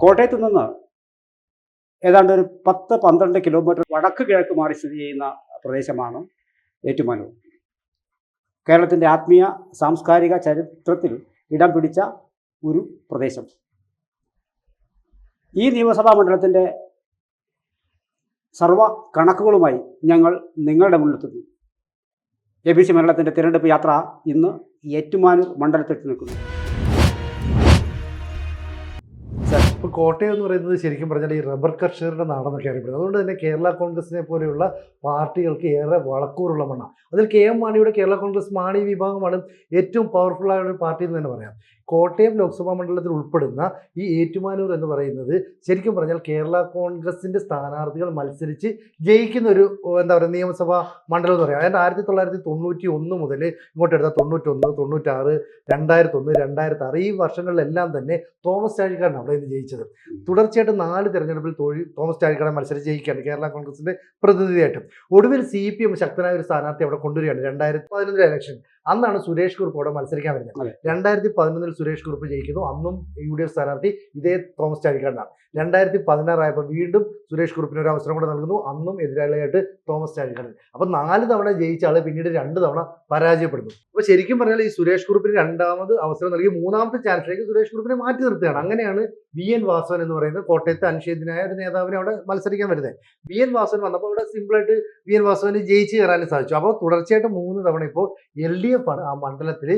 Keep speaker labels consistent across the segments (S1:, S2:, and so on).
S1: കോട്ടയത്ത് നിന്ന് ഏതാണ്ട് ഒരു പത്ത് പന്ത്രണ്ട് കിലോമീറ്റർ വടക്ക് കിഴക്ക് മാറി സ്ഥിതി ചെയ്യുന്ന പ്രദേശമാണ് ഏറ്റുമാനൂർ. കേരളത്തിന്റെ ആത്മീയ സാംസ്കാരിക ചരിത്രത്തിൽ ഇടം പിടിച്ച ഒരു പ്രദേശം. ഈ നിയമസഭാ മണ്ഡലത്തിന്റെ സർവ കണക്കുകളുമായി ഞങ്ങൾ നിങ്ങളുടെ മുന്നിലെത്തുന്നു. എ ബി സി മണ്ഡലത്തിന്റെ തിരഞ്ഞെടുപ്പ് യാത്ര ഇന്ന് ഏറ്റുമാനൂർ മണ്ഡലത്തിൽ നിൽക്കുന്നു
S2: ഇപ്പോൾ കോട്ടയം എന്ന് പറയുന്നത് ശരിക്കും പറഞ്ഞാൽ ഈ റബ്ബർ കർഷകരുടെ നാടെന്നൊക്കെ അറിയപ്പെടുന്നത്. അതുകൊണ്ട് തന്നെ കേരള കോൺഗ്രസിനെ പോലെയുള്ള പാർട്ടികൾക്ക് ഏറെ വളക്കൂറുള്ള മണ്ണാണ് അതിൽ കെ എം മാണിയുടെ കേരള കോൺഗ്രസ് മാണി വിഭാഗമാണ് ഏറ്റവും പവർഫുള്ളായ ഒരു പാർട്ടി എന്ന് തന്നെ പറയാം. കോട്ടയം ലോക്സഭാ മണ്ഡലത്തിൽ ഉൾപ്പെടുന്ന ഈ ഏറ്റുമാനൂർ എന്ന് പറയുന്നത് ശരിക്കും പറഞ്ഞാൽ കേരള കോൺഗ്രസിന്റെ സ്ഥാനാർത്ഥികൾ മത്സരിച്ച് ജയിക്കുന്ന ഒരു എന്താ പറയുക നിയമസഭാ മണ്ഡലം എന്ന് പറയാം. അതായത് ആയിരത്തി തൊള്ളായിരത്തി തൊണ്ണൂറ്റി ഒന്ന് മുതൽ ഇങ്ങോട്ട് എടുത്ത തൊണ്ണൂറ്റൊന്ന് തൊണ്ണൂറ്റാറ് രണ്ടായിരത്തി ഒന്ന് രണ്ടായിരത്തി ആറ് ഈ വർഷങ്ങളിലെല്ലാം തന്നെ തോമസ് ചാഴിക്കാടാണ് അവിടെ നിന്ന് ജയിച്ചത്. തുടർച്ചയായിട്ട് നാല് തിരഞ്ഞെടുപ്പിൽ തൊഴിൽ തോമസ് ചാഴിക്കാടൻ മത്സരിച്ച് ജയിക്കുകയാണ് കേരള കോൺഗ്രസിന്റെ പ്രതിനിധിയായിട്ട്. ഒടുവിൽ സി പി എം ശക്തനായ ഒരു സ്ഥാനാർത്ഥി അവിടെ കൊണ്ടുവരികയാണ്. രണ്ടായിരത്തി പതിനൊന്നിലെ ഇലക്ഷൻ അന്നാണ് സുരേഷ് കുറുപ്പ് അവിടെ മത്സരിക്കാൻ വരുന്നത്. രണ്ടായിരത്തി പതിനൊന്നിൽ സുരേഷ് കുറുപ്പ് ജയിക്കുന്നു. അന്നും യു ഡി എഫ് സ്ഥാനാർത്ഥി ഇതേ തോമസ് ചാഴിക്കാടനാണ് രണ്ടായിരത്തി പതിനാറായപ്പോൾ വീണ്ടും സുരേഷ് കുറുപ്പിന് ഒരു അവസരം കൂടെ നൽകുന്നു. അന്നും എതിരാളിയായിട്ട് തോമസ് ചാഴിക്കാടൻ അപ്പൊ നാല് തവണ ജയിച്ച പിന്നീട് രണ്ട് തവണ പരാജയപ്പെടുന്നു. അപ്പൊ ശരിക്കും പറഞ്ഞാൽ ഈ സുരേഷ് കുറുപ്പിന് രണ്ടാമത് അവസരം നൽകി മൂന്നാമത്തെ ചാൻസിലേക്ക് സുരേഷ് കുറുപ്പിനെ മാറ്റി നിർത്തുകയാണ്. അങ്ങനെയാണ് വി എൻ വാസവൻ എന്ന് പറയുന്നത് കോട്ടയത്തെ അനുഷേദിനായ ഒരു നേതാവിനെ അവിടെ മത്സരിക്കാൻ വരുന്നത്. വി എൻ വാസവൻ വന്നപ്പോൾ അവിടെ സിമ്പിളായിട്ട് വി എൻ വാസവന് ജയിച്ച് കയറാനും സാധിച്ചു. അപ്പോൾ തുടർച്ചയായിട്ട് മൂന്ന് തവണ ഇപ്പോൾ എൽ ഡി എഫ് ആണ് ആ മണ്ഡലത്തിൽ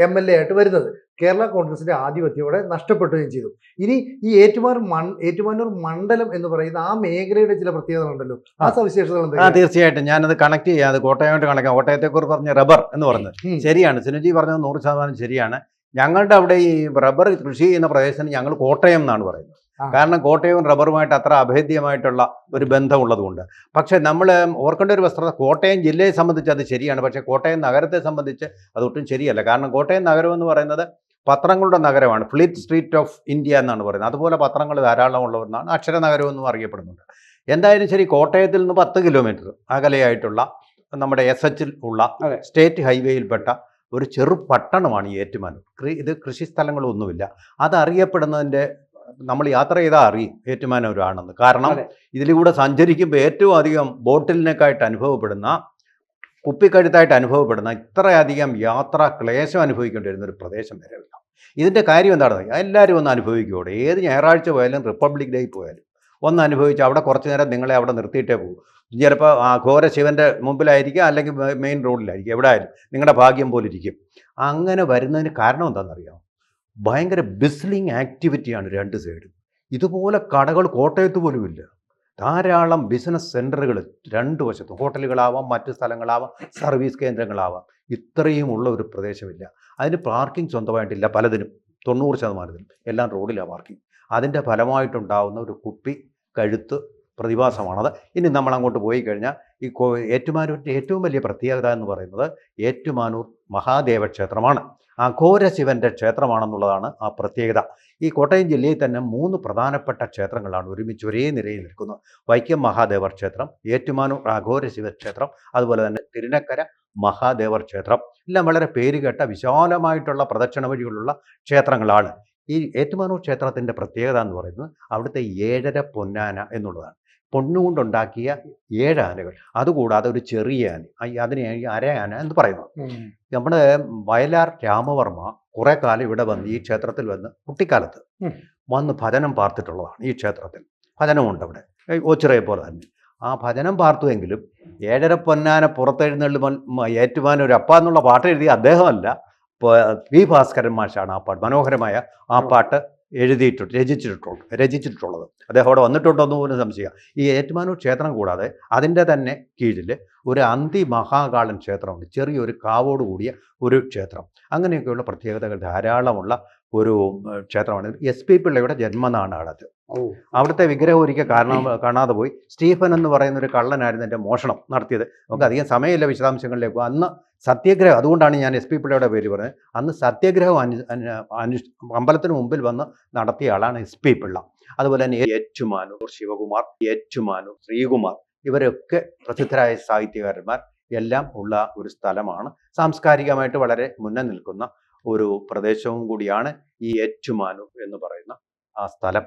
S2: എം എൽ എ ആയിട്ട് വരുന്നത്. കേരള കോൺഗ്രസിന്റെ ആധിപത്യം അവിടെ നഷ്ടപ്പെടുകയും ചെയ്തു. ഇനി ഈ ഏറ്റുമാനൂർ മൺ ഏറ്റുമാനൂർ മണ്ഡലം എന്ന് പറയുന്ന ആ മേഖലയുടെ ചില പ്രത്യേകതകളുണ്ടല്ലോ ആ. സവിശേഷതകൾ
S3: ആ തീർച്ചയായിട്ടും. ഞാനത് കണക്ട് ചെയ്യാം. അത് കോട്ടയമായിട്ട് കണക്കാം കോട്ടയത്തെക്കുറിച്ച് പറഞ്ഞ റബ്ബർ എന്ന് പറഞ്ഞത് ശരിയാണ്. സിനുജി പറഞ്ഞത് നൂറ് ശതമാനം ശരിയാണ്. ഞങ്ങളുടെ അവിടെ ഈ റബ്ബർ കൃഷി ചെയ്യുന്ന പ്രദേശത്തിന് ഞങ്ങൾ കോട്ടയം എന്നാണ് പറയുന്നത്. കാരണം കോട്ടയവും റബ്ബറുമായിട്ട് അത്ര അഭേദ്യമായിട്ടുള്ള ഒരു ബന്ധമുള്ളതുകൊണ്ട്. പക്ഷേ നമ്മൾ ഓർക്കേണ്ട ഒരു വസ്തുത കോട്ടയം ജില്ലയെ സംബന്ധിച്ച് അത് ശരിയാണ്. പക്ഷേ കോട്ടയം നഗരത്തെ സംബന്ധിച്ച് അതൊട്ടും ശരിയല്ല. കാരണം കോട്ടയം നഗരം എന്ന് പറയുന്നത് പത്രങ്ങളുടെ നഗരമാണ്. ഫ്ലിറ്റ് സ്ട്രീറ്റ് ഓഫ് ഇന്ത്യ എന്നാണ് പറയുന്നത്. അതുപോലെ പത്രങ്ങൾ ധാരാളം ഉള്ളവരെന്നാണ് അക്ഷര നഗരം എന്നും അറിയപ്പെടുന്നുണ്ട്. എന്തായാലും ശരി കോട്ടയത്തിൽ നിന്ന് പത്ത് കിലോമീറ്റർ അകലെയായിട്ടുള്ള നമ്മുടെ എസ് എച്ചിൽ ഉള്ള സ്റ്റേറ്റ് ഹൈവേയിൽപ്പെട്ട ഒരു ചെറു പട്ടണമാണ് ഈ ഏറ്റുമാനൂർ. ഇത് കൃഷി സ്ഥലങ്ങളൊന്നുമില്ല. അതറിയപ്പെടുന്നതിന്റെ നമ്മൾ യാത്ര ചെയ്താൽ അറിയും ഏറ്റുമാനൂരാണെന്ന് കാരണം ഇതിലൂടെ സഞ്ചരിക്കുമ്പോൾ ഏറ്റവും അധികം ബോട്ടിലിനേക്കായിട്ട് അനുഭവപ്പെടുന്ന കുപ്പിക്കഴുത്തായിട്ട് അനുഭവപ്പെടുന്ന ഇത്രയധികം യാത്ര ക്ലേശം അനുഭവിക്കേണ്ടി വരുന്ന ഒരു പ്രദേശം വരെയില്ല ഇതിന്റെ കാര്യം എന്താണെന്ന് എല്ലാവരും ഒന്ന് അനുഭവിക്കുകയോടെ ഏത് ഞായറാഴ്ച പോയാലും റിപ്പബ്ലിക് ഡേ പോയാലും ഒന്ന് അനുഭവിച്ച് അവിടെ കുറച്ച് നേരം നിങ്ങളെ അവിടെ നിർത്തിയിട്ടേ പോകും. ചിലപ്പോൾ ആ ഘോര ശിവന്റെ മുമ്പിലായിരിക്കും അല്ലെങ്കിൽ മെയിൻ റോഡിലായിരിക്കും എവിടെ ആയാലും നിങ്ങളുടെ ഭാഗ്യം പോലിരിക്കും അങ്ങനെ വരുന്നതിന് കാരണം എന്താണെന്നറിയാമോ? ഭയങ്കര ബിസ്ലിംഗ് ആക്ടിവിറ്റിയാണ് രണ്ട് സൈഡും ഇതുപോലെ കടകൾ കോട്ടയത്ത് പോലുമില്ല ധാരാളം ബിസിനസ് സെന്ററുകൾ രണ്ട് വശത്തും. ഹോട്ടലുകളാവാം മറ്റ് സ്ഥലങ്ങളാവാം സർവീസ് കേന്ദ്രങ്ങളാവാം. ഇത്രയും ഉള്ള ഒരു പ്രദേശമില്ല. അതിന് പാർക്കിംഗ് സ്വന്തമായിട്ടില്ല പലതിനും. തൊണ്ണൂറ് ശതമാനത്തിനും. എല്ലാം റോഡിലാണ് പാർക്കിംഗ് അതിന്റെ ഫലമായിട്ടുണ്ടാവുന്ന ഒരു കുപ്പി കഴുത്ത് പ്രതിഭാസമാണത് ഇനി നമ്മൾ അങ്ങോട്ട് പോയി കഴിഞ്ഞാൽ ഈ ഏറ്റുമാനൂരിന്റെ ഏറ്റവും വലിയ പ്രത്യേകത എന്ന് പറയുന്നത് ഏറ്റുമാനൂർ മഹാദേവ ക്ഷേത്രമാണ്. അഘോര ശിവന്റെ ക്ഷേത്രമാണെന്നുള്ളതാണ് ആ പ്രത്യേകത. ഈ കോട്ടയം ജില്ലയിൽ തന്നെ മൂന്ന് പ്രധാനപ്പെട്ട ക്ഷേത്രങ്ങളാണ് ഒരുമിച്ച് ഒരേ നിരയിൽ നിൽക്കുന്നത് വൈക്കം മഹാദേവർ ക്ഷേത്രം ഏറ്റുമാനൂർ അഘോര ശിവക്ഷേത്രം അതുപോലെ തന്നെ തിരുനക്കര മഹാദേവർ ക്ഷേത്രം. എല്ലാം വളരെ പേരുകേട്ട വിശാലമായിട്ടുള്ള പ്രദക്ഷിണ വഴികളുള്ള ക്ഷേത്രങ്ങളാണ്. ഈ ഏറ്റുമാനൂർ ക്ഷേത്രത്തിന്റെ പ്രത്യേകത എന്ന് പറയുന്നത് അവിടുത്തെ ഏഴര പൊന്നാന എന്നുള്ളതാണ്. പൊണ്ണുകൊണ്ടുണ്ടാക്കിയ ഏഴ് ആനകൾ. അതുകൂടാതെ ഒരു ചെറിയ ആന. അതിനെ അര അരയാന എന്ന് പറയുന്നു. നമ്മുടെ വയലാർ രാമവർമ്മ കുറെ കാലം ഇവിടെ വന്ന് ഈ ക്ഷേത്രത്തിൽ വന്ന് കുട്ടിക്കാലത്ത്. വന്ന് ഭജനം പാർത്തിട്ടുള്ളതാണ് ഈ ക്ഷേത്രത്തിൽ. ഭജനമുണ്ട് അവിടെ. ഓച്ചിറയെ പോലെ തന്നെ. ആ ഭജനം പാർത്തുവെങ്കിലും ഏഴര പൊന്നാന പുറത്തെഴുന്നള്ളി ഏറ്റുമാൻ ഒരു അപ്പ എന്നുള്ള പാട്ട് എഴുതിയ അദ്ദേഹമല്ല. പി വി ഭാസ്കരൻ മാഷാണ് ആ പാട്ട്. മനോഹരമായ ആ പാട്ട് എഴുതിയിട്ടുണ്ട് രചിച്ചിട്ടുണ്ട് രചിച്ചിട്ടുള്ളത്. അദ്ദേഹം അവിടെ വന്നിട്ടുണ്ടോ എന്ന് പോലും സംശയം ഈ ഏറ്റുമാനൂർ ക്ഷേത്രം കൂടാതെ അതിന്റെ തന്നെ കീഴിൽ ഒരു അന്തി മഹാകാളൻ ക്ഷേത്രമുണ്ട് ചെറിയൊരു കാവോട് കൂടിയ ഒരു ക്ഷേത്രം. അങ്ങനെയൊക്കെയുള്ള പ്രത്യേകതകൾ ധാരാളമുള്ള ഒരു ക്ഷേത്രമാണ്. എസ് പി പിള്ളയുടെ ജന്മനാടാണത് അവിടുത്തെ വിഗ്രഹം ഒരിക്കൽ കാരണം കാണാതെ പോയി. സ്റ്റീഫൻ എന്ന് പറയുന്ന ഒരു കള്ളനായിരുന്നു എന്റെ മോഷണം നടത്തിയത്. നമുക്ക് അധികം സമയമില്ല വിശദാംശങ്ങളിലേക്ക്. അന്ന് സത്യഗ്രഹം അതുകൊണ്ടാണ് ഞാൻ എസ് പി പിള്ളയുടെ പേര് പറഞ്ഞത്. അന്ന് സത്യഗ്രഹം അനു അമ്പലത്തിന് മുമ്പിൽ വന്ന് നടത്തിയ ആളാണ് എസ് പി പിള്ള. അതുപോലെ തന്നെ ഏറ്റുമാനൂർ ശിവകുമാർ ഏറ്റുമാനൂർ ശ്രീകുമാർ. ഇവരൊക്കെ പ്രസിദ്ധരായ സാഹിത്യകാരന്മാർ. എല്ലാം ഉള്ള ഒരു സ്ഥലമാണ്. സാംസ്കാരികമായിട്ട് വളരെ മുന്നിൽ നിൽക്കുന്ന ഒരു പ്രദേശവും കൂടിയാണ് ഈ ഏറ്റുമാനു എന്ന് പറയുന്ന ആ സ്ഥലം.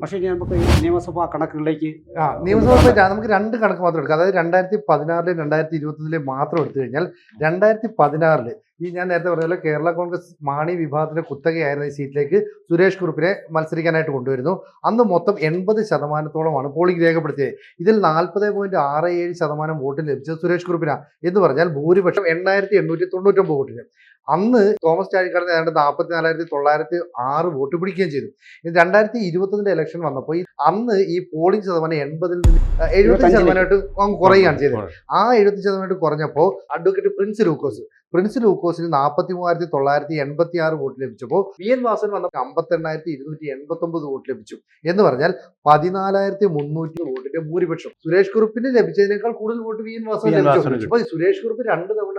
S1: പക്ഷേ ഇനി നമുക്ക് ഈ നിയമസഭാ കണക്കുകളിലേക്ക്
S2: ആ നിയമസഭ നമുക്ക് രണ്ട് കണക്ക് മാത്രം എടുക്കാം. അതായത് രണ്ടായിരത്തി പതിനാറിലെയും രണ്ടായിരത്തി ഇരുപത്തിലെ മാത്രം എടുത്തു കഴിഞ്ഞാൽ രണ്ടായിരത്തി പതിനാറിൽ ഈ ഞാൻ നേരത്തെ പറഞ്ഞ പോലെ കേരള കോൺഗ്രസ് മാണി വിഭാഗത്തിന്റെ കുത്തകയായിരുന്ന ഈ സീറ്റിലേക്ക് സുരേഷ് കുറുപ്പിനെ മത്സരിക്കാനായിട്ട് കൊണ്ടുവരുന്നു. അന്ന് മൊത്തം എൺപത് ശതമാനത്തോളമാണ് പോളിംഗ് രേഖപ്പെടുത്തിയത്. ഇതിൽ നാൽപ്പത് പോയിന്റ് ആറ് ഏഴ് ശതമാനം വോട്ട് ലഭിച്ചത് സുരേഷ് കുറുപ്പിനാണ് എന്ന് പറഞ്ഞാൽ ഭൂരിപക്ഷം എണ്ണായിരത്തി എണ്ണൂറ്റി തൊണ്ണൂറ്റൊമ്പത് വോട്ടിന്. അന്ന് തോമസ് ചാഴിക്കാടൻ ഏതാണ്ട് നാൽപ്പത്തി നാലായിരത്തി തൊള്ളായിരത്തി ആറ് വോട്ട് പിടിക്കുകയും ചെയ്തു. രണ്ടായിരത്തി ഇരുപത്തൊന്നിന്റെ ഇലക്ഷൻ വന്നപ്പോൾ അന്ന് ഈ പോളിംഗ് ശതമാനം എൺപതിൽ നിന്ന് എഴുപത്തി ശതമാനമായിട്ട് കുറയുകയാണ് ചെയ്തത്. ആ എഴുപത്തി ശതമാനമായിട്ട് കുറഞ്ഞപ്പോൾ അഡ്വക്കേറ്റ് പ്രിൻസ് ലൂക്കോസ് പ്രിൻസ് ലൂക്കോസിന് നാൽപ്പത്തി മൂവായിരത്തി തൊള്ളായിരത്തി എൺപത്തി ആറ് വോട്ട് ലഭിച്ചപ്പോൾ വി എൻ വാസൻ വന്ന അമ്പത്തി എണ്ണായിരത്തി ഇരുന്നൂറ്റി എൺപത്തി ഒമ്പത് വോട്ട് ലഭിച്ചു. എന്ന് പറഞ്ഞാൽ പതിനാലായിരത്തി മുന്നൂറ്റി വോട്ടിന്റെ ഭൂരിപക്ഷം. സുരേഷ് കുറുപ്പിന് ലഭിച്ചതിനേക്കാൾ കൂടുതൽ വോട്ട് വി എൻ വാസൻ ലഭിച്ചു. അപ്പൊ സുരേഷ് കുറുപ്പ് രണ്ട് തവണ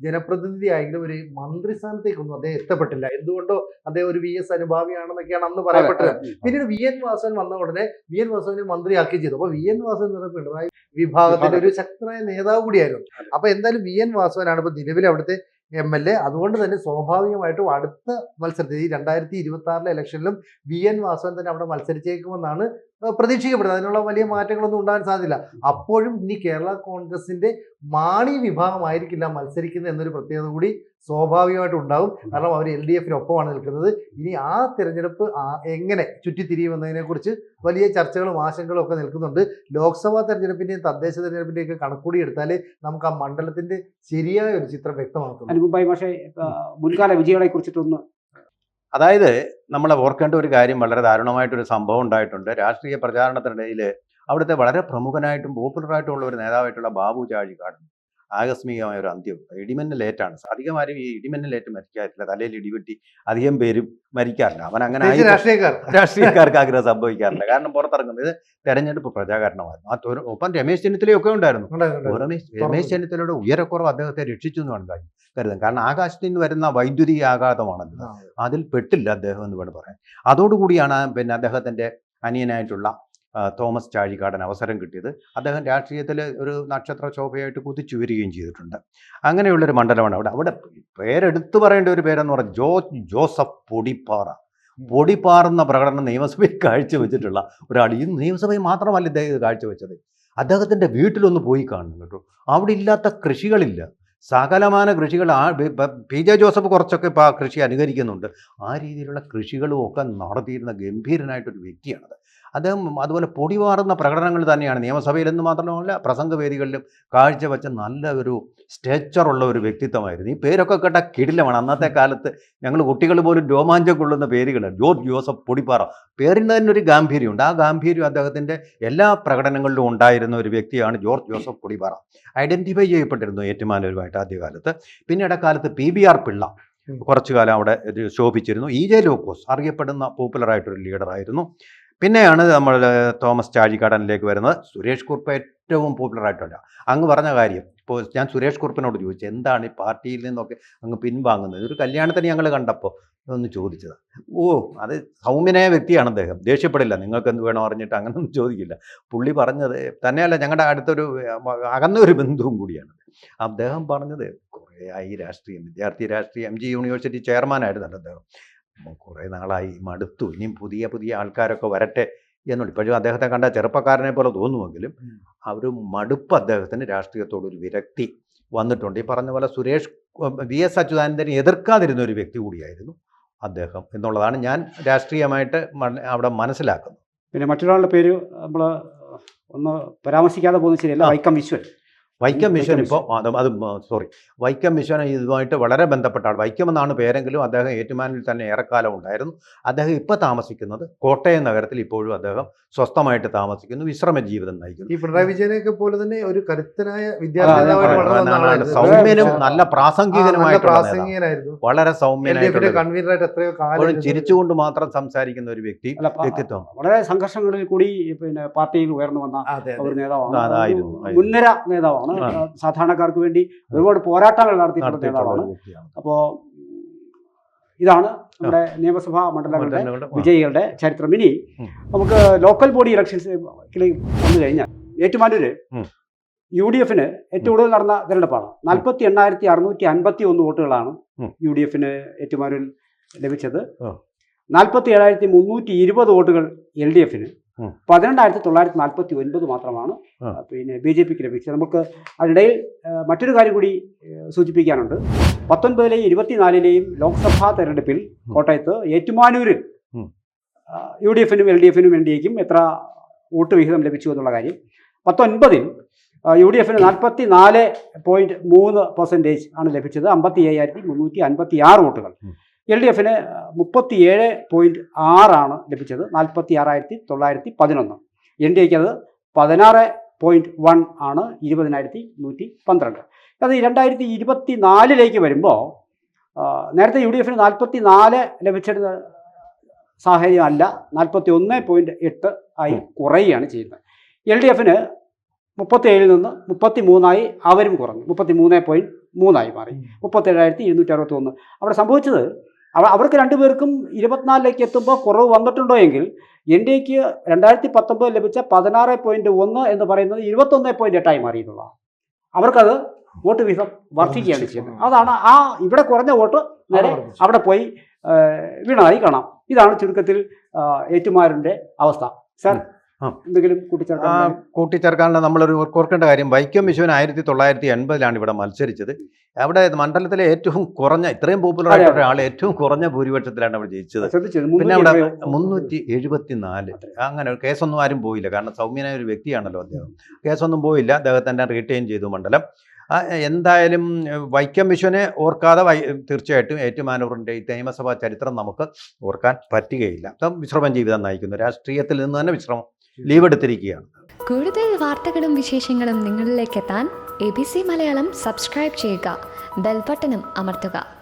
S2: ജനപ്രതിനിധി ആയെങ്കിലും ഒരു മന്ത്രിസ്ഥാനത്തേക്കൊന്നും അദ്ദേഹം എത്തപ്പെട്ടില്ല. എന്തുകൊണ്ടോ അദ്ദേഹം ഒരു വി എസ് അനുഭാവിയാണെന്നൊക്കെയാണ് അന്ന് പറയപ്പെട്ടത്. പിന്നീട് വി എൻ വാസൻ വന്ന ഉടനെ വി എൻ വാസവനെ മന്ത്രിയാക്കി ചെയ്തു. അപ്പൊ വി എൻ വാസൻ എന്ന് പറഞ്ഞ പിണറായി വിഭാഗത്തിന്റെ ഒരു ശക്തനായ നേതാവ് കൂടിയായിരുന്നു. അപ്പൊ എന്തായാലും വി എൻ വാസവനാണ് ഇപ്പൊ നിലവിൽ അവിടുത്തെ എം എൽ എ. അതുകൊണ്ട് തന്നെ സ്വാഭാവികമായിട്ടും അടുത്ത മത്സരത്തിൽ ഈ രണ്ടായിരത്തി ഇരുപത്തി ആറിലെ ഇലക്ഷനിലും വി എൻ വാസവൻ തന്നെ അവിടെ മത്സരിച്ചേക്കുമെന്നാണ് പ്രതീക്ഷിക്കപ്പെടുന്നത്. അതിനുള്ള വലിയ മാറ്റങ്ങളൊന്നും ഉണ്ടാകാൻ സാധ്യത അപ്പോഴും ഇനി കേരള കോൺഗ്രസിന്റെ മാണി വിഭാഗമായിരിക്കില്ല മത്സരിക്കുന്നത് എന്നൊരു പ്രത്യേകത കൂടി സ്വാഭാവികമായിട്ട് ഉണ്ടാകും. കാരണം അവർ എൽ ഡി എഫിനൊപ്പമാണ് നിൽക്കുന്നത്. ഇനി ആ തിരഞ്ഞെടുപ്പ് എങ്ങനെ ചുറ്റിത്തിരിയുമെന്നതിനെ കുറിച്ച് വലിയ ചർച്ചകളും ആശങ്കകളും ഒക്കെ നിൽക്കുന്നുണ്ട്. ലോക്സഭാ തെരഞ്ഞെടുപ്പിന്റെയും തദ്ദേശ തെരഞ്ഞെടുപ്പിന്റെയും ഒക്കെ കണക്കൂടി എടുത്താൽ നമുക്ക് ആ മണ്ഡലത്തിന്റെ ശരിയായ ഒരു ചിത്രം
S1: വ്യക്തമാക്കും മുൻകാല വിജയങ്ങളെ കുറിച്ചിട്ടൊന്ന്
S3: അതായത് നമ്മൾ ഓർക്കേണ്ട ഒരു കാര്യം വളരെ ദാരുണമായിട്ടൊരു സംഭവം ഉണ്ടായിട്ടുണ്ട്. രാഷ്ട്രീയ പ്രചാരണത്തിനിടയിൽ അവിടുത്തെ വളരെ പ്രമുഖനായിട്ടും പോപ്പുലറായിട്ടുള്ള ഒരു നേതാവായിട്ടുള്ള ബാബു ചാഴിക്കാടൻ ആകസ്മികമായ ഒരു അന്ത്യം ഇടിമിന്നലേറ്റാണ് അധികം ആരും ഈ ഇടിമിന്നലേറ്റ് മരിക്കാറില്ല. തലയിൽ ഇടിവെട്ടി അധികം പേരും മരിക്കാറില്ല. അവൻ അങ്ങനെ
S2: രാഷ്ട്രീയക്കാർ.
S3: രാഷ്ട്രീയക്കാർക്ക് ആഗ്രഹം സംഭവിക്കാറില്ല. കാരണം പുറത്തിറങ്ങുന്നത് തെരഞ്ഞെടുപ്പ് പ്രചാരണമായിരുന്നു ആ ഒപ്പം രമേശ് ചെന്നിത്തലയൊക്കെ ഉണ്ടായിരുന്നു. രമേശ് ചെന്നിത്തലയുടെ ഉയരക്കുറവ് അദ്ദേഹത്തെ രക്ഷിച്ചു എന്ന് വേണം കാര്യം കരുതാം കാരണം ആകാശത്തു നിന്ന് വരുന്ന വൈദ്യുതി ആഘാതമാണല്ലോ അതിൽ പെട്ടില്ല അദ്ദേഹം എന്ന് വേണം പറയാൻ. അതോടുകൂടിയാണ് പിന്നെ അദ്ദേഹത്തിന്റെ അനിയനായിട്ടുള്ള തോമസ് ചാഴികാടൻ അവസരം കിട്ടിയത്. അദ്ദേഹം രാഷ്ട്രീയത്തിൽ ഒരു നക്ഷത്ര ശോഭയായിട്ട് കുതിച്ചു വരികയും ചെയ്തിട്ടുണ്ട്. അങ്ങനെയുള്ളൊരു മണ്ഡലമാണ് അവിടെ. അവിടെ പേരെടുത്തു പറയേണ്ട ഒരു പേരെന്ന് പറഞ്ഞാൽ ജോ ജോസഫ് പൊടിപ്പാറ. പൊടിപ്പാറുന്ന പ്രകടനം നിയമസഭയിൽ കാഴ്ചവെച്ചിട്ടുള്ള ഒരാൾ ഈ നിയമസഭയിൽ മാത്രമല്ല ഇദ്ദേഹം ഇത് കാഴ്ചവെച്ചത്. അദ്ദേഹത്തിന്റെ വീട്ടിലൊന്ന് പോയി കാണണം കേട്ടോ. അവിടെ ഇല്ലാത്ത കൃഷികളില്ല. സകലമാന കൃഷികൾ ആ പി- പി ജെ ജോസഫ് കുറച്ചൊക്കെ ഇപ്പോൾ ആ കൃഷി അനുകരിക്കുന്നുണ്ട്. ആ രീതിയിലുള്ള കൃഷികളും ഒക്കെ നടത്തിയിരുന്ന ഗംഭീരനായിട്ടൊരു വ്യക്തിയാണത്. അദ്ദേഹം അതുപോലെ പൊടിവാറുന്ന പ്രകടനങ്ങൾ തന്നെയാണ്. നിയമസഭയിലെന്ന് മാത്രമല്ല പ്രസംഗവേദികളിലും കാഴ്ചവെച്ച നല്ല ഒരു സ്റ്റേച്ചറുള്ള ഒരു വ്യക്തിത്വമായിരുന്നു. ഈ പേരൊക്കെ കേട്ട കിടിലമാണ്. അന്നത്തെ കാലത്ത് ഞങ്ങൾ കുട്ടികൾ പോലും രോമാഞ്ചം കൊള്ളുന്ന പേരുകൾ ജോർജ് ജോസഫ് പൊടിപ്പാറ പേരിന് തന്നെ ഒരു ഗാംഭീര്യമുണ്ട്. ആ ഗാംഭീര്യം അദ്ദേഹത്തിന്റെ എല്ലാ പ്രകടനങ്ങളിലും ഉണ്ടായിരുന്ന ഒരു വ്യക്തിയാണ് ജോർജ് ജോസഫ് പൊടിപ്പാറ. ഐഡന്റിഫൈ ചെയ്യപ്പെട്ടിരുന്നു ഏറ്റുമാനൂരുമായിട്ട് ആദ്യകാലത്ത്. പിന്നീട് കാലത്ത് പി ബി ആർ പിള്ള കുറച്ചു കാലം അവിടെ ശോഭിച്ചിരുന്നു. ഇ ജെ ലോക്കോസ് അറിയപ്പെടുന്ന പോപ്പുലറായിട്ടൊരു ലീഡറായിരുന്നു പിന്നെയാണ് നമ്മൾ തോമസ് ചാഴിക്കാടനിലേക്ക് വരുന്നത്. സുരേഷ് കുറുപ്പ് ഏറ്റവും പോപ്പുലർ ആയിട്ടുണ്ട്. അങ്ങ് പറഞ്ഞ കാര്യം ഇപ്പോൾ ഞാൻ സുരേഷ് കുറുപ്പിനോട് ചോദിച്ചു എന്താണ് ഈ പാർട്ടിയിൽ നിന്നൊക്കെ അങ്ങ് പിൻവാങ്ങുന്നത്? ഒരു കല്യാണത്തിന് ഞങ്ങൾ കണ്ടപ്പോൾ ഒന്ന് ചോദിച്ചത്. ഓ അത് സൗമ്യനായ വ്യക്തിയാണ് അദ്ദേഹം. ദേഷ്യപ്പെടില്ല. നിങ്ങൾക്ക് എന്ത് വേണോ അറിഞ്ഞിട്ട് അങ്ങനൊന്നും ചോദിക്കില്ല. പുള്ളി പറഞ്ഞത് തന്നെയല്ല ഞങ്ങളുടെ അടുത്തൊരു അകന്ന ഒരു ബന്ധുവും കൂടിയാണ്. അദ്ദേഹം പറഞ്ഞത് കുറേ ആയി രാഷ്ട്രീയം. വിദ്യാർത്ഥി രാഷ്ട്രീയം. എം ജി യൂണിവേഴ്സിറ്റി ചെയർമാനായിരുന്നു അദ്ദേഹം. കുറേ നാളായി. മടുത്തു ഇനിയും പുതിയ പുതിയ ആൾക്കാരൊക്കെ വരട്ടെ എന്നുള്ളൂ ഇപ്പോഴും അദ്ദേഹത്തെ കണ്ട ചെറുപ്പക്കാരനെ പോലെ തോന്നുമെങ്കിലും. ആ ഒരു മടുപ്പ് അദ്ദേഹത്തിന് രാഷ്ട്രീയത്തോടൊരു വിരക്തി വന്നിട്ടുണ്ട്. ഈ പറഞ്ഞ പോലെ സുരേഷ് വി എസ് അച്യുതാനന്ദനെ എതിർക്കാതിരുന്ന ഒരു വ്യക്തി കൂടിയായിരുന്നു അദ്ദേഹം എന്നുള്ളതാണ് ഞാൻ രാഷ്ട്രീയമായിട്ട് അവിടെ മനസ്സിലാക്കുന്നത്.
S1: പിന്നെ മറ്റൊരാളുടെ പേര് നമ്മൾ ഒന്ന് പരാമർശിക്കാതെ പോകുന്നത് ശരിയല്ല. വൈക്കം വിശ്വൻ.
S3: വൈക്കം മിഷൻ ഇപ്പോൾ അത് അത് സോറി വൈക്കം മിഷൻ ഇതുമായിട്ട് വളരെ ബന്ധപ്പെട്ട ആൾ വൈക്കം എന്നാണ് പേരെങ്കിലും അദ്ദേഹം ഏറ്റുമാനിൽ തന്നെ ഏറെക്കാലം ഉണ്ടായിരുന്നു. അദ്ദേഹം ഇപ്പോൾ താമസിക്കുന്നത് കോട്ടയം നഗരത്തിൽ ഇപ്പോഴും അദ്ദേഹം സ്വസ്ഥമായിട്ട് താമസിക്കുന്നു. വിശ്രമ ജീവിതം നയിക്കുന്നു.
S2: ഈ പിണറായി വിജയനെയൊക്കെ പോലെ തന്നെ ഒരു കരുത്തനായ വിദ്യാർത്ഥി.
S3: സൗമ്യനും നല്ല പ്രാസംഗികനുമായിട്ടുള്ള നേതാവ്. വളരെ
S2: കൺവീനറായിട്ട് എത്രയോ കാലം
S3: ചിരിച്ചുകൊണ്ട് മാത്രം സംസാരിക്കുന്ന ഒരു വ്യക്തി വ്യക്തിത്വം.
S1: വളരെ സംഘർഷങ്ങളിൽ കൂടി പിന്നെ പാർട്ടിയിൽ ഉയർന്നു വന്ന ഒരു നേതാവാണ്. മുൻനിര നേതാവാണ്.
S3: ആ.
S1: സാധാരണക്കാർക്ക് വേണ്ടി ഒരുപാട് പോരാട്ടങ്ങൾ നടത്തിയിട്ടുള്ള നേതാവാണ്
S3: അപ്പോ
S1: അപ്പോൾ ഇതാണ് നമ്മുടെ നിയമസഭാ മണ്ഡലങ്ങളുടെ വിജയികളുടെ ചരിത്രം. ഇനി നമുക്ക് ലോക്കൽ ബോഡി ഇലക്ഷൻസ് വന്നു കഴിഞ്ഞാൽ ഏറ്റുമാനൂര്. യു ഡി എഫിന് ഏറ്റവും കൂടുതൽ നടന്ന തിരഞ്ഞെടുപ്പാണ്. നാൽപ്പത്തി എണ്ണായിരത്തി അറുന്നൂറ്റി അൻപത്തി ഒന്ന് വോട്ടുകളാണ്. യു ഡി എഫിന് ഏറ്റുമാനൂരിൽ ലഭിച്ചത്. നാൽപ്പത്തി ഏഴായിരത്തി മുന്നൂറ്റി ഇരുപത് വോട്ടുകൾ എൽ ഡി എഫിന്. പതിനെണ്ണായിരത്തി തൊള്ളായിരത്തി നാൽപ്പത്തി ഒൻപത് മാത്രമാണ് പിന്നെ ബി ജെ പിക്ക് ലഭിച്ചത്. നമുക്ക് അതിനിടയിൽ മറ്റൊരു കാര്യം കൂടി സൂചിപ്പിക്കാനുണ്ട്. പത്തൊൻപതിലെയും ഇരുപത്തിനാലിലെയും ലോക്സഭാ തെരഞ്ഞെടുപ്പിൽ കോട്ടയത്ത് ഏറ്റുമാനൂരിൽ യു ഡി എഫിനും എൽ ഡി എഫിനും എൻ ഡി എക്കും എത്ര വോട്ട് വിഹിതം ലഭിച്ചു എന്നുള്ള കാര്യം. പത്തൊൻപതിൽ യു ഡി എഫിന് നാൽപ്പത്തി നാല് പോയിന്റ് മൂന്ന് പെർസെന്റേജ് ആണ് ലഭിച്ചത്. അമ്പത്തി അയ്യായിരത്തി മുന്നൂറ്റി അൻപത്തി ആറ് വോട്ടുകൾ. എൽ ഡി എഫിന് മുപ്പത്തിയേഴ് പോയിന്റ് ആറാണ് ലഭിച്ചത്. നാൽപ്പത്തി ആറായിരത്തി തൊള്ളായിരത്തി പതിനൊന്ന് എൻ ഡി എക്ക് അത് പതിനാറ് പോയിന്റ് വൺ ആണ് ഇരുപതിനായിരത്തി നൂറ്റി പന്ത്രണ്ട് അത് രണ്ടായിരത്തി ഇരുപത്തി നാലിലേക്ക് വരുമ്പോൾ നേരത്തെ യു ഡി എഫിന് നാൽപ്പത്തി നാല് ലഭിച്ചിരുന്ന സാഹചര്യം അല്ല നാൽപ്പത്തി ഒന്ന് പോയിന്റ് എട്ട് ആയി കുറയുകയാണ് ചെയ്യുന്നത്. എൽ ഡി എഫിന് മുപ്പത്തി ഏഴിൽ നിന്ന് മുപ്പത്തി മൂന്നായി അവരും കുറഞ്ഞു. മുപ്പത്തി മൂന്ന് പോയിന്റ് മൂന്നായി മാറി. മുപ്പത്തേഴായിരത്തി ഇരുന്നൂറ്റി അറുപത്തി ഒന്ന് അവിടെ സംഭവിച്ചത് അവർക്ക് രണ്ടുപേർക്കും ഇരുപത്തിനാലിലേക്ക് എത്തുമ്പോൾ കുറവ് വന്നിട്ടുണ്ടോ എങ്കിൽ എൻ ഡി എക്ക് രണ്ടായിരത്തി പത്തൊമ്പതിൽ ലഭിച്ച പതിനാറ് പോയിന്റ് ഒന്ന് എന്ന് പറയുന്നത് ഇരുപത്തൊന്ന് പോയിന്റ് എട്ടായി മാറിയിട്ടുള്ളതാണ് അവർക്കത് വോട്ട് വിഹിതം വർദ്ധിക്കുകയാണ് ചെയ്യുന്നത്. അതാണ് ആ ഇവിടെ കുറഞ്ഞ വോട്ട് നേരെ അവിടെ പോയി വീണായി വീണതായി കാണാം. ഇതാണ് ചുരുക്കത്തിൽ ഏറ്റുമാരുടെ ഏറ്റുമാരന്റെ അവസ്ഥ. സാർ. എന്തെങ്കിലും
S3: ആ
S1: കൂട്ടിച്ചേർക്കാൻ
S3: കൂട്ടിച്ചേർക്കാനുള്ള നമ്മളൊരു ഓർ- ഓർക്കേണ്ട കാര്യം വൈക്കം വിശ്വൻ ആയിരത്തി തൊള്ളായിരത്തി എൺപതിലാണ് ഇവിടെ മത്സരിച്ചത്. അവിടെ മണ്ഡലത്തിലെ ഏറ്റവും കുറഞ്ഞ ഇത്രയും പോപ്പുലർ ആയിട്ടുള്ള. ഒരാൾ ഏറ്റവും കുറഞ്ഞ ഭൂരിപക്ഷത്തിലാണ് അവിടെ ജയിച്ചത്. പിന്നെ അവിടെ
S1: മുന്നൂറ്റി
S3: എഴുപത്തി നാല് അങ്ങനെ കേസൊന്നും ആരും പോയില്ല. കാരണം സൗമ്യനായ ഒരു വ്യക്തിയാണല്ലോ അദ്ദേഹം. കേസൊന്നും പോയില്ല. അദ്ദേഹത്തിന്റെ റീറ്റെയിൻ ചെയ്തു മണ്ഡലം. എന്തായാലും വൈക്കം വിശ്വനെ ഓർക്കാതെ വൈ തീർച്ചയായിട്ടും ഏറ്റുമാനൂറിന്റെ ഈ നിയമസഭാ ചരിത്രം നമുക്ക് ഓർക്കാൻ പറ്റുകയില്ല. അപ്പം വിശ്രമം ജീവിതം നയിക്കുന്നു. രാഷ്ട്രീയത്തിൽ നിന്ന് തന്നെ വിശ്രമം ലീവ് എടുത്തിരിക്കുകയാണ്.
S4: കൂടുതൽ വാർത്തകളും വിശേഷങ്ങളും നിങ്ങളിലേക്ക് എത്താൻ A B C Malayalam subscribe ചെയ്യുക. ബെൽബട്ടനും അമർത്തുക.